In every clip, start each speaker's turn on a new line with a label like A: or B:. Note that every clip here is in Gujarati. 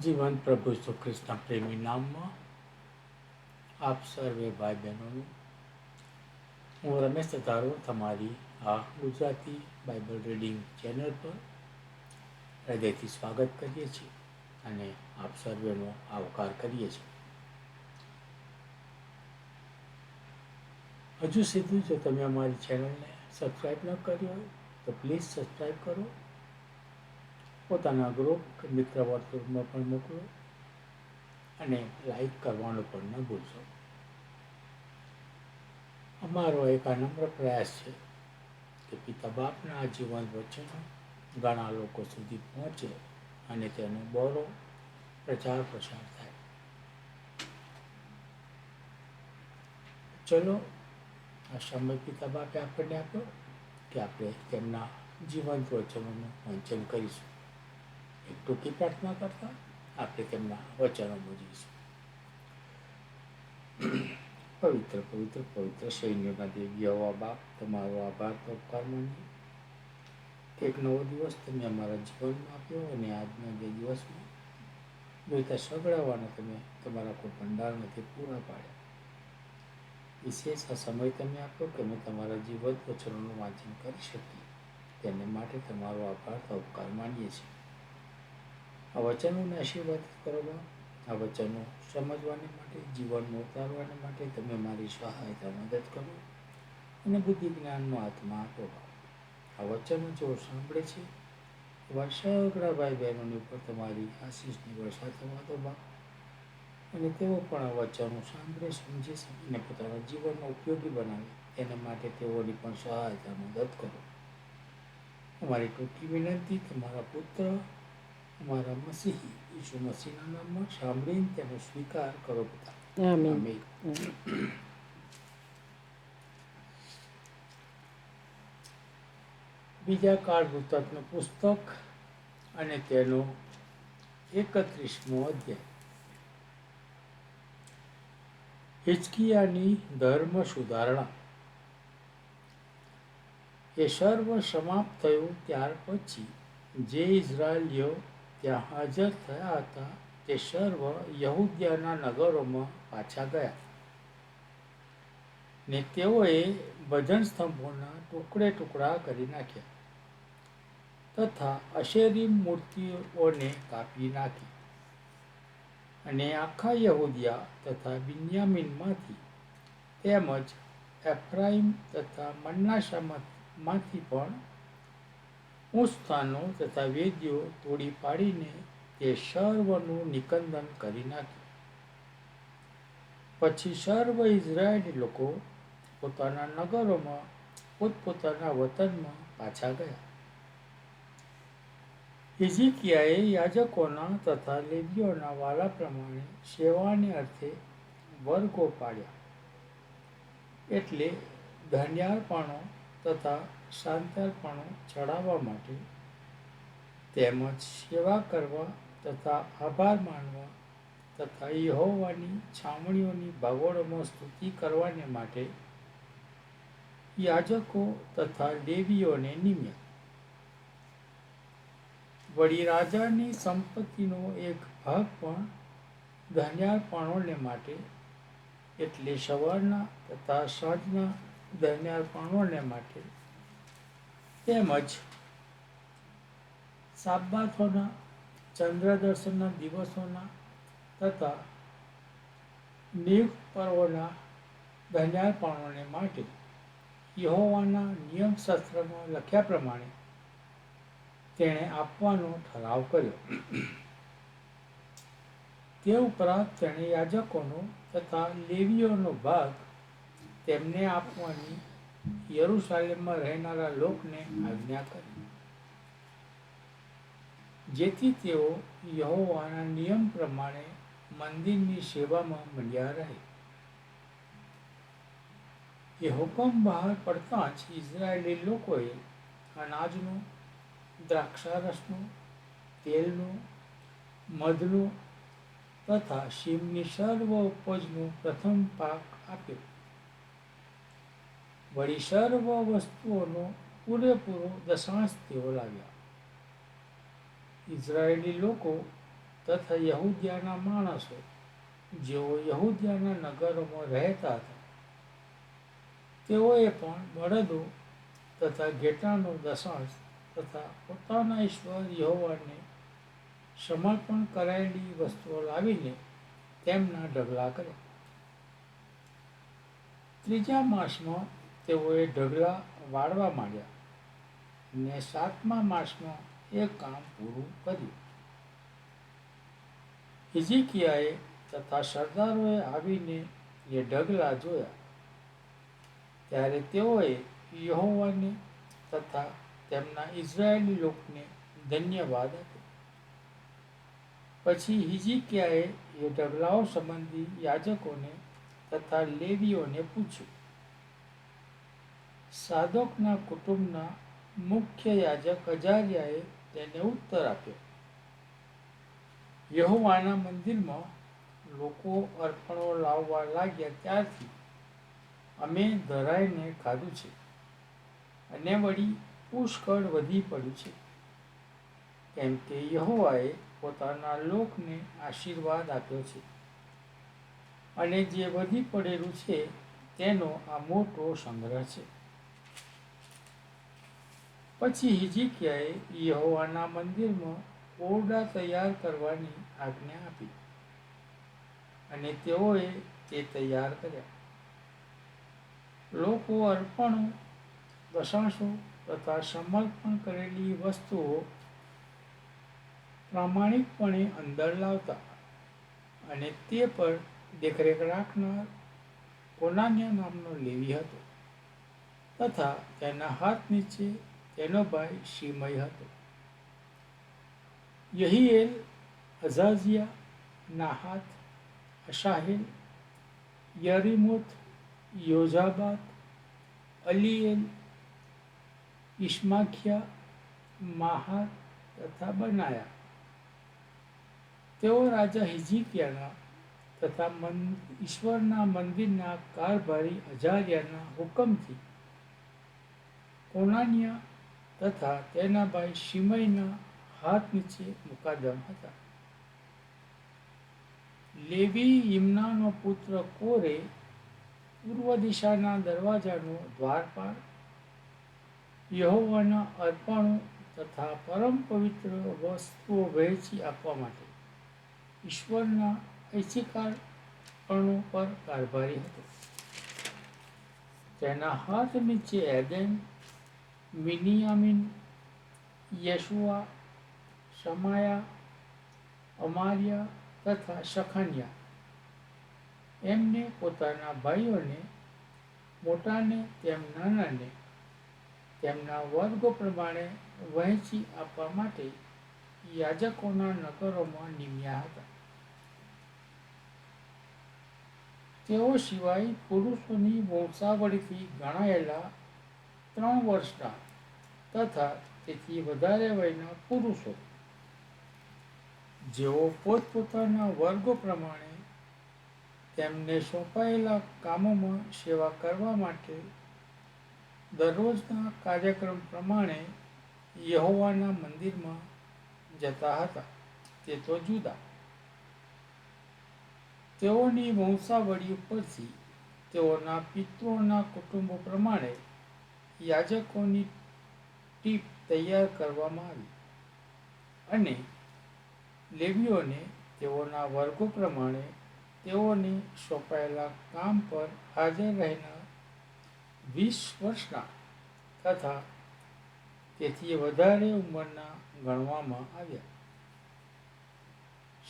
A: જીવન પ્રભુ ઈસુ ખ્રિસ્તના પ્રેમી નામમાં આપ સર્વે ભાઈ બહેનોનું હું રમેશ તારો તમારી આ ગુજરાતી બાઇબલ રીડિંગ ચેનલ પર હૃદયથી સ્વાગત કરીએ છીએ અને આપ સર્વેનો આવકાર કરીએ છીએ. હજુ સીધું જો તમે અમારી ચેનલને સબસ્ક્રાઈબ ન કરી હોય તો પ્લીઝ સબસ્ક્રાઈબ કરો પોતાના ગ્રુપ કે મિત્ર વર્તુળમાં પણ મોકલો અને લાઈક કરવાનું પણ ન ભૂલશો. અમારો એક આ નમ્ર પ્રયાસ છે કે પિતા બાપના આ જીવન વચનો ઘણા લોકો સુધી પહોંચે અને તેનો બોરો પ્રચાર પ્રસાર થાય. ચલો, આ સમય પિતા બાપે આપણને આપ્યો કે આપણે તેમના જીવંત વચનોનું વાંચન કરીશું. ટૂંકી પ્રાર્થના કરતા આપણે તેમના વચનો બુજીશું પવિત્ર પવિત્ર પવિત્ર સૈન્યોના દેવી હવા બાપ તમારો આભાર ઉપકાર માનીએ. એક નવો દિવસ તમે અમારા જીવનમાં આપ્યો અને આજના બે દિવસમાં જોઈતા સગડાવવાના તમે તમારા કોઈ ભંડારમાંથી પૂરા પાડ્યા. વિશેષ આ સમય તમે આપો કે અમે તમારા જીવન વચનોનું વાંચન કરી શકીએ. તેને માટે તમારો આભાર તો ઉપકાર માનીએ છીએ. આ વચનોને આશીર્વાદ કરવા આ વચનો સમજવાને માટે જીવનમાં ઉતારવાને માટે તમે મારી સહાયતા મદદ કરો અને બુદ્ધિ જ્ઞાનનો આત્મા આપો આ વચનો જેઓ સાંભળે છે, એવા સગડા ભાઈ બહેનોની ઉપર તમારી આશીષની વર્ષા થવા દો અને તેઓ પણ આ વચનો સાંભળે, સમજે અને પોતાના જીવનમાં ઉપયોગી બનાવે. તેના માટે તેઓની પણ સહાયતા મદદ કરો. અમારી ટૂંકી વિનંતી, તમારા પુત્ર અમારા મસીહી ઈસુ મસીહના નામમાં સાંભળીને તેનો સ્વીકાર કરો બધા
B: આમીન.
A: બીજા કાળ વૃત્તનું પુસ્તક અને તેનો એકત્રીસમો અધ્યાય. હિચકિયાની ધર્મ સુધારણા. એ સર્વ સમાપ્ત થયું ત્યાર પછી જે ઇઝરાયલીઓ ત્યાં હાજર થયા હતા તે સર્વ યહૂદિયાના નગરોમાં પાછા ગયા. ને તેઓએ ભજન સ્તંભોના ટુકડે ટુકડા કરી નાખ્યા તથા અશેરી મૂર્તિઓને કાપી નાખી. અને આખા યહૂદિયા તથા બિન્યામીનમાંથી તેમજ એફ્રાઈમ તથા મન્નાશામાંથી પણ ઉસ્થાનો તથા વેદ્યો તોડી પાડીને તે સર્વનું નિકંદન કરી નાખ્યું. પછી સર્વ ઇઝરાયેલી લોકો પોતાના નગરોમાં, પોતપોતાના વતનમાં પાછા ગયા. હિઝકિયાએ યાજકોના તથા લેબીઓના વાલા પ્રમાણે સેવાને અર્થે વર્ગો પાડ્યા. એટલે ધન્યાર્પણો તથા શાંતાર્પણો ચડાવવા માટે તેમજ સેવા કરવા તથા આભાર માનવા તથા યહોવાની છાવણીઓની ભગોળોમાં સ્તુતિ કરવાને માટે યાજકો તથા દેવીઓને નિમ્યા. વળી રાજાની સંપત્તિનો એક ભાગ પણ ધન્યાર્પણોને માટે એટલે સવારના તથા સાંજના ધન્યાર્પણોને માટે તેમજ સાબાથોના ચંદ્ર દર્શનના દિવસોના તથા નિયુક્ત પર્વના ધન્યાર્પણોને માટે યહોવાના નિયમશાસ્ત્રમાં લખ્યા પ્રમાણે તેણે આપવાનો ઠરાવ કર્યો. તે ઉપરાંત તેણે યાજકોનો તથા લેવીઓનો ભાગ તેમને આપવાની યરૂશાલેમમાં રહેનારા લોકને આજ્ઞા કરી. જેથી તેઓ યહોવાના નિયમ પ્રમાણે મંદિરની સેવામાં મંડ્યા રહે. એ હુકમ બહાર પડતાં જ ઇઝરાયેલી લોકોએ અનાજનું, દ્રાક્ષારસનું, તેલનું, મધનું તથા શીમની સર્વ ઉપજનું પ્રથમ પાક આપ્યો. વળી સર્વ વસ્તુઓનો પૂરેપૂરો દશાંશ તેઓ લાવ્યા ઇઝરાયેલી લોકો તથા યહૂદિયાના માણસો જેઓ યહૂદિયાના નગરોમાં રહેતા હતા, તેઓએ પણ બળદો તથા ઘેટાનો દશાંશ તથા પોતાના ઈશ્વર યહોવાને સમર્પણ કરાયેલી વસ્તુઓ લાવીને તેમના ઢગલા કર્યા. ત્રીજા માસમાં તેઓએ ઢગલા વાળવા માંડ્યા ને સાતમા માસમાં એ કામ પૂરું કર્યું. હિજકિયાએ તથા સરદારોએ આવીને એ ઢગલા જોયા. ત્યારે તેઓએ યહોવાને તથા તેમના ઇઝરાયેલી લોકને ધન્યવાદ આપ્યો. પછી હિજિકિયાએ એ ઢગલાઓ સંબંધી યાજકોને તથા લેવીઓને પૂછ્યું. સાધોકના કુટુંબના મુખ્ય યાજક હજારિયાએ તેને ઉત્તર આપ્યો. યહોવાના મંદિરમાં લોકો અર્પણો લાવવા લાગ્યા ત્યારથી અમે ધરાઈને ખાધું છે અને વળી પુષ્કળ વધી પડ્યું છે. કેમ કે યહોવાએ પોતાના લોકને આશીર્વાદ આપ્યો છે અને જે વધી પડેલું છે તેનો આ મોટો સંગ્રહ છે. પછી હિજિકિયાએ યહોવાના મંદિરમાં ઓરડા તૈયાર કરવાની આજ્ઞા આપી અને તેઓએ તે તૈયાર કર્યા. લોકો અર્પણો દશાંશો તથા સમર્પણ કરેલી વસ્તુઓ પ્રામાણિકપણે અંદર લાવતા અને તે પર દેખરેખ રાખનાર કોનાન્યા નામનો લેવી હતો તથા તેના હાથ નીચે તેનો ભાઈ શિમય હતો. યહીએલ અઝાઝિયા, નાહાત અશાહેલ યરીમોથ યોઝાબાદ અલીએલ ઇસ્માખિયા માહા તથા બનાયા. તેઓ રાજા હિજકિયાના તથા ઈશ્વરના મંદિરના કારભારી અજાર્યાના હુકમથી કોનાનિયા તથા તેના ભાઈ શિમયના હાથ નીચે મુકાદમ હતા. લેવી યમનાનો પુત્ર કોરે પૂર્વ દિશાના દરવાજાનો દ્વારપાળ, યહોવાના અર્પણો તથા પરમ પવિત્ર વસ્તુઓ વહેંચી આપવા માટે ઈશ્વરના ઐચ્છિકારપણો પર કારભારી હતો. તેના હાથ નીચે એદેન મિનિયામિન, યશુઆ, શમાયા, અમારિયા તથા શખાનિયા. એમને પોતાના ભાઈઓને, મોટાને, તેમ નાનાને, તેમના વર્ગો પ્રમાણે વહેંચી આપવા માટે યાજકોના નગરોમાં નિમ્યા હતા. તેઓ સિવાય પુરુષોની વંશાવળીથી ગણાયેલા ત્રણ વર્ષના તથા તેથી વધારે વયના પુરુષો. જેઓ પોતપોતાના વર્ગો પ્રમાણે તેમને સોંપાયેલા કામોમાં સેવા કરવા માટે દરરોજના કાર્યક્રમ પ્રમાણે યહોવાના મંદિરમાં જતા હતા, તે તો જુદા. તેઓની વંશાવળી ઉપરથી તેઓના પિત્રોના કુટુંબો પ્રમાણે યાજકોની ટીપ તૈયાર કરવામાં આવી અને લેવીઓને તેઓના વર્ગો પ્રમાણે તેઓને સોંપાયેલા કામ પર હાજર રહેનાર વીસ વર્ષના તથા તેથી વધારે ઉંમરના ગણવામાં આવ્યા.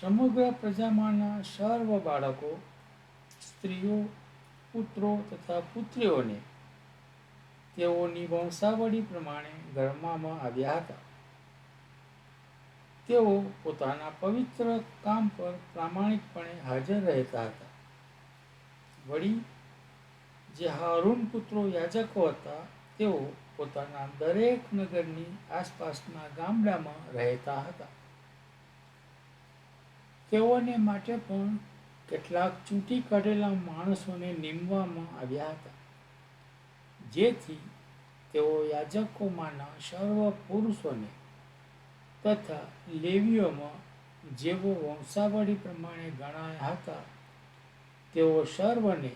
A: સમગ્ર પ્રજામાંના સર્વ બાળકો, સ્ત્રીઓ, પુત્રો તથા પુત્રીઓને તેઓની વંશાવળી પ્રમાણે ગણવામાં આવ્યા હતા. તેઓ પોતાના પવિત્ર કામ પર પ્રામાણિકપણે હાજર રહેતા હતા. વળી, જે હારૂન પુત્રો યાજકો હતા, તેઓ પોતાના દરેક નગરની આસપાસના ગામડામાં રહેતા હતા. તેઓને માટે પણ કેટલાક ચૂંટી કાઢેલા માણસોને નીમવામાં આવ્યા હતા. જેથી તેઓ યાજકોમાંના સર્વ પુરુષોને તથા લેવીઓમાં જેઓ વંશાવળી પ્રમાણે ગણાયા હતા, તેઓ સર્વને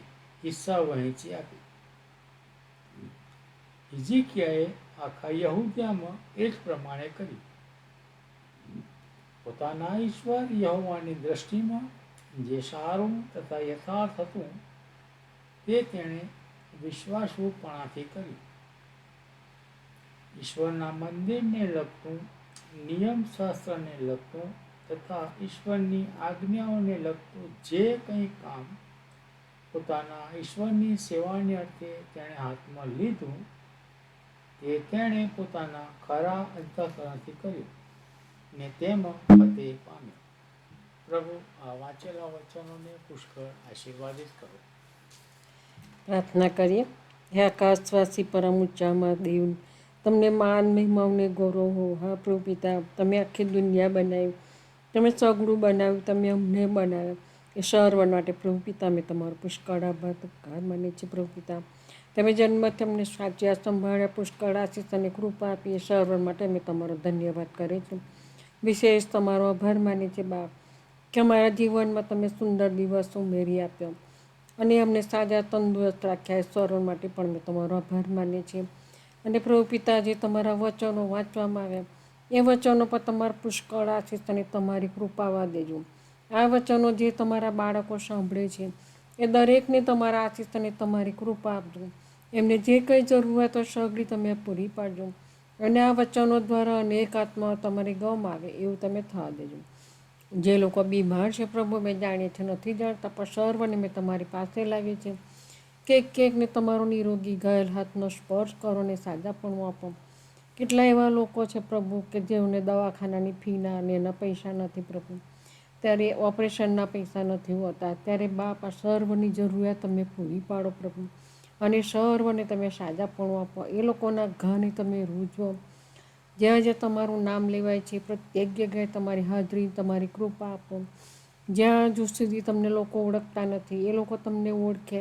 A: હિસ્સા વહેંચી આપી. હિઝિકિયાએ આખા યહુદિયામાં એ જ પ્રમાણે કર્યું. પોતાના ઈશ્વર યહોવાની દ્રષ્ટિમાં જે સારું તથા યથાર્થ હતું, તે તેણે વિશ્વાસરૂપણાથી કર્યું. ઈશ્વરના મંદિરને લગતું નિયમ શાસ્ત્રને લગતું તથા ઈશ્વરની આજ્ઞાઓને લગતું જે કંઈ કામ પોતાના ઈશ્વરની સેવાને અર્થે તેણે હાથમાં લીધું, તે તેણે પોતાના ખરા અંતઃકરણથી કર્યું ને તેમાં ફતે પામ્યો. પ્રભુ, આ વાંચેલા વચનોને પુષ્કળ આશીર્વાદિત કરો.
B: પ્રાર્થના કરીએ. હે આકાશવાસી પરમ ઊંચામાં દેવ તમને માન મહિમાઓને ગૌરવ હો. હા પ્રભુ તમે આખી દુનિયા બનાવી. તમે સગડું બનાવ્યું, તમે અમને બનાવ્યા. એ સર્વન માટે પ્રભુ પિતા મેં તમારો પુષ્કળ આભાર ઉપકાર માને છે પ્રભુ તમે જન્મથી અમને સાચ્યા સંભાળ્યા, પુષ્કળ આશીષ અને કૃપા આપી એ સર્વન માટે અમે તમારો ધન્યવાદ કરે છે વિશેષ તમારો આભાર માને છે બાપ, કે અમારા જીવનમાં તમે સુંદર દિવસ ઉમેરી આપ્યો. અને અમને સાજા તંદુરસ્ત રાખ્યા એ માટે પણ મેં તમારો આભાર માનીએ છીએ. અને પ્રભુ પિતાજી, તમારા વચનો વાંચવામાં આવ્યા એ વચનો પર તમારા પુષ્કળ આશીષ અને તમારી કૃપાવા દેજો. આ વચનો જે તમારા બાળકો સાંભળે છે, એ દરેકને તમારા આશીષ અને તમારી કૃપા આપજો. એમને જે કંઈ જરૂરિયાત સગડી તમે પૂરી પાડજો. અને આ વચનો દ્વારા અનેક આત્માઓ તમારી ગમ આવે, એવું તમે થવા દેજો. જે લોકો બીમાર છે પ્રભુ, મેં જાણીએ છીએ નથી જાણતા, પણ સર્વને મેં તમારી પાસે લાવી છે. કેક કેકને તમારો નિરોગી ઘાયલ હાથનો સ્પર્શ કરો ને સાજાપણું આપો. કેટલા એવા લોકો છે પ્રભુ કે જેઓને દવાખાનાની ફીના અને એના પૈસા નથી પ્રભુ. ત્યારે ઓપરેશનના પૈસા નથી હોતા. ત્યારે બાપ, આ સર્વની જરૂરિયાત તમે પૂરી પાડો પ્રભુ. અને સર્વને તમે સાજાપણું આપો. એ લોકોના ઘાને તમે રૂજવો જ્યાં જ્યાં તમારું નામ લેવાય છે, પ્રત્યેક જગ્યાએ તમારી હાજરી, તમારી કૃપા આપો. જ્યાં હજુ સુધી તમને લોકો ઓળખતા નથી, એ લોકો તમને ઓળખે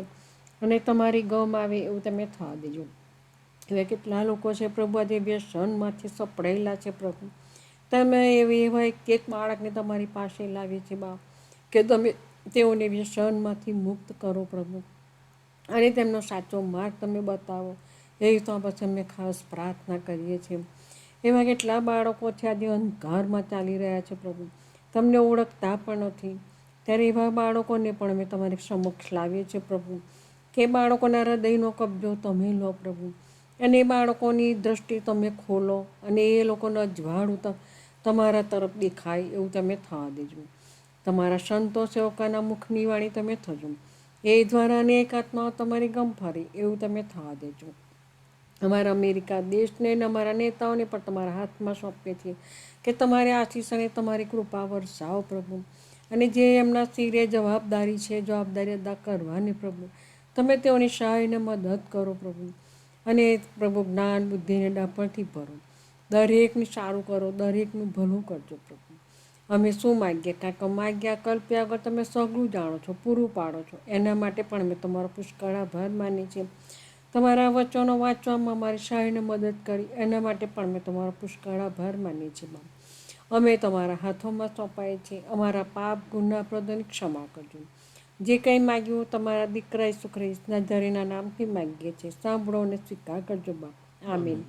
B: અને તમારી ગમ આવે એવું તમે થવા દેજો. એવા કેટલા લોકો છે પ્રભુ આજે વ્યસનમાંથી સપડાયેલા છે, પ્રભુ. તમે એવી એવા એક બાળકને તમારી પાસે લાવી છે, બા, કે તમે તેઓને વ્યસનમાંથી મુક્ત કરો, પ્રભુ. અને તેમનો સાચો માર્ગ તમે બતાવો. એવી તો પછી અમે ખાસ પ્રાર્થના કરીએ છીએ. એવા કેટલા બાળકો છે, આજે અંધકારમાં ચાલી રહ્યા છે પ્રભુ. તમને ઓળખતા પણ નથી. ત્યારે એવા બાળકોને પણ અમે તમારી સમક્ષ લાવીએ છીએ પ્રભુ. કે બાળકોના હૃદયનો કબજો તમે લો પ્રભુ. અને એ બાળકોની દૃષ્ટિ તમે ખોલો અને એ લોકોનો અજવાળું તમારા તરફ દેખાય એવું તમે થવા દેજો. તમારા સંતો સેવકાના મુખની વાણી તમે થજો. એ દ્વારા અનેક આત્માઓ તમારી ગમ ફરે એવું તમે થવા દેજો. અમારા અમેરિકા દેશને અને અમારા નેતાઓને પણ તમારા હાથમાં સોંપીએ છીએ કે તમારે આશીષ અને તમારી કૃપા વરસાવો પ્રભુ. અને જે એમના શિરે જવાબદારી છે, જવાબદારી અદા કરવાની પ્રભુ. તમે તેઓની સહાયને મદદ કરો પ્રભુ. અને પ્રભુ જ્ઞાન બુદ્ધિને ડાપણથી ભરો. દરેકને સારું કરો, દરેકનું ભલું કરજો પ્રભુ. અમે શું માગીએ? કાંઈક માગ્યા, કલ્પ્યા આગળ તમે સગળું જાણો છો, પૂરું પાડો છો. એના માટે પણ અમે તમારો પુષ્કળ આભાર માનીએ છીએ. તમારા વચનો વાંચવામાં અમારી સહાયને મદદ કરી. એના માટે પણ મેં તમારો પુષ્કળ આભાર માનીએ છીએ બાપ અમે તમારા હાથોમાં સોંપાય છે. અમારા પાપ, ગુના પ્રદની ક્ષમા કરજો. જે કંઈ માગ્યું તમારા દીકરા સુખરી નજરીના નામથી માગીએ છીએ. સાંભળો અને સ્વીકાર કરજો બાપ આમીન.